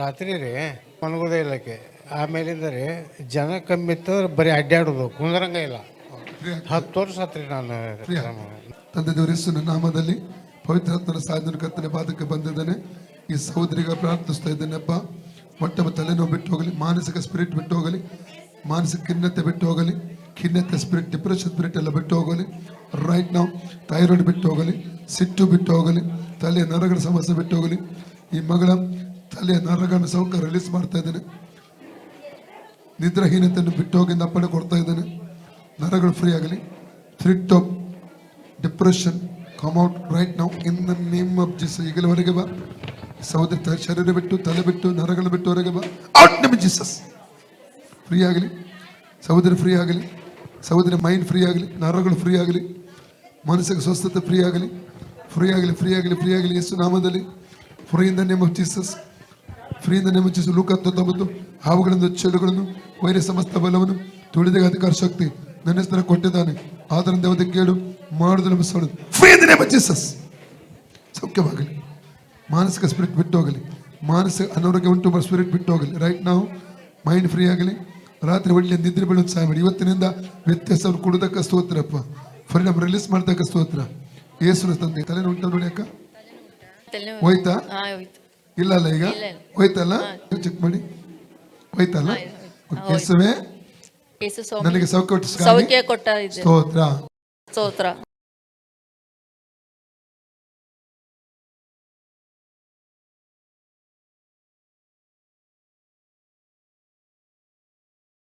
ರಾತ್ರಿ ರೀ ಮನಗುಡ ಇಲ್ಲಕ್ಕೆ. ಆಮೇಲಿಂದ ರೀ ಜನ ಕಮ್ಮಿ ಇತ್ತು ಬರೀ ಅಡ್ಡಾಡೋದು ಕುಂದ್ರಂಗ ಇಲ್ಲ. ಹತ್ತು ವರ್ಷ ಆತ್ರಿ ನಾನು ತಂದೆ ದೇವರ ಯೇಸುವಿನ ನಾಮದಲ್ಲಿ ಪವಿತ್ರಾತ್ಮನ ಸಾಧನ ಕರ್ತನೆ ಪಾದಕ್ಕೆ ಬಂದಿದ್ದಾನೆ. ಈ ಸಹೋದರಿಗ ಪ್ರಾರ್ಥಿಸ್ತಾ ಇದ್ದೇನೆಪ್ಪ ಮೊಟ್ಟ ತಲೆನೋವು ಬಿಟ್ಟು ಹೋಗಲಿ ಮಾನಸಿಕ ಸ್ಪಿರಿಟ್ ಬಿಟ್ಟು ಹೋಗಲಿ ಮಾನಸಿಕ ಖಿನ್ನತೆ ಬಿಟ್ಟು ಹೋಗಲಿ ಖಿನ್ನತೆ ಸ್ಪಿರಿಟ್ ಡಿಪ್ರೆಷನ್ ಸ್ಪಿರಿಟ್ ಎಲ್ಲ ಬಿಟ್ಟು ಹೋಗಲಿ. ರೈಟ್ ನಾವು ಥೈರಾಯ್ಡ್ ಬಿಟ್ಟು ಹೋಗಲಿ ಸಿಟ್ಟು ಬಿಟ್ಟು ಹೋಗಲಿ ತಲೆ ನರಗಳ ಸಮಸ್ಯೆ ಬಿಟ್ಟು ಹೋಗಲಿ. ಈ ಮಗಳ ತಲೆಯ ನರಗಳನ್ನು ಸೌಖ್ಯ ರಿಲೀಸ್ ಮಾಡ್ತಾ ಇದ್ದೇನೆ. ನಿದ್ರಾಹೀನತೆಯನ್ನು ಬಿಟ್ಟು ಹೋಗಿ ಕೊಡ್ತಾ ಇದ್ದೇನೆ. ನರಗಳು ಫ್ರೀ ಆಗಲಿ. Threat of depression come out right now in the name of Jesus ಈಗಲವರೆಗೆ ಬಾ. ಸಹೋದರಿ ಶರೀರ ಬಿಟ್ಟು, ತಲೆ ಬಿಟ್ಟು, ನರಗಳು ಬಿಟ್ಟು ಹೊರಗೆ ಬಾ. ಔಟ್ ನೇಮ್ ಜೀಸಸ್ ಫ್ರೀ ಆಗಲಿ. ಸಹೋದರಿ ಫ್ರೀ ಆಗಲಿ. ಸಹೋದರಿ ಮೈಂಡ್ ಫ್ರೀ ಆಗಲಿ. ನರಗಳು ಫ್ರೀ ಆಗಲಿ. ಮನಸ್ಸಿಗೆ ಸ್ವಸ್ಥತೆ ಫ್ರೀ ಆಗಲಿ. ಫ್ರೀ ಆಗಲಿ ಫ್ರೀ ಆಗಲಿ ಫ್ರೀ ಆಗಲಿ. ಯೇಸು ನಾಮದಲ್ಲಿ. Free in the name of Jesus free in the name of Jesus ಲೂಕ ಹತ್ತೊಂಬತ್ತು ಹಾವುಗಳನ್ನು ಚೆಡುಗಳನ್ನು ವೈರ ಸಮಸ್ತ ಬಲವನ್ನು ತುಳಿದಾಗ ಅಧಿಕಾರ ಶಕ್ತಿ ನನ್ನ ಹೆಸರು ಕೊಟ್ಟಿದ್ದಾನೆ. ಆದ್ದರಿಂದ ಯಾವುದೇ ಕೇಳು ಮಾಡುದು ಫ್ರೀ ಇನ್ ದ ಜೀಸಸ್. ಸೌಖ್ಯವಾಗಲಿ. ಮಾನಸಿಕ ಸ್ಪಿರಿಟ್ ಬಿಟ್ಟು ಹೋಗಲಿ. ಮಾನಸಿಕ ಅನಾರೋಗ್ಯ ಉಂಟು ಬರೋ ಸ್ಪಿರಿಟ್ ಬಿಟ್ಟು ಹೋಗಲಿ. ರೈಟ್ ನಾವು ಮೈಂಡ್ ಫ್ರೀ ಆಗಲಿ. ರಾತ್ರಿ ಒಳ್ಳೆಯ ನಿದ್ರೆ ಬೀಳೋದು ಸಹಾಯ ಮಾಡಿ. ಇವತ್ತಿನಿಂದ ವ್ಯತ್ಯಾಸವನ್ನು ಕೊಡೋದಕ್ಕೆ ಸ್ತೋತ್ರಪ್ಪ ಪರಿಣಾಮ ರಿಲೀಸ್ ಮಾಡ್ದಕ್ಕೆ ಸ್ತೋತ್ರ. ಏಸುನ ತಂದೆ. ತಲೆ ಉಂಟು ನೋಡಿ ಅಕ್ಕ? ಹೋಯ್ತಾ. ಇಲ್ಲ ಅಲ್ಲ ಈಗ. ಹೋಯ್ತಲ್ಲ ಚೆಕ್ ಮಾಡಿ. ಹೋಯ್ತಲ್ಲ? ಯೇಸುವೆ ನನಗೆ ಸೌಖ್ಯ ಕೊಟ್ಟು ಸೌಖ್ಯ ಕೊಟ್ಟ ಇದೆ. ಸ್ತೋತ್ರ. ಸ್ತೋತ್ರ.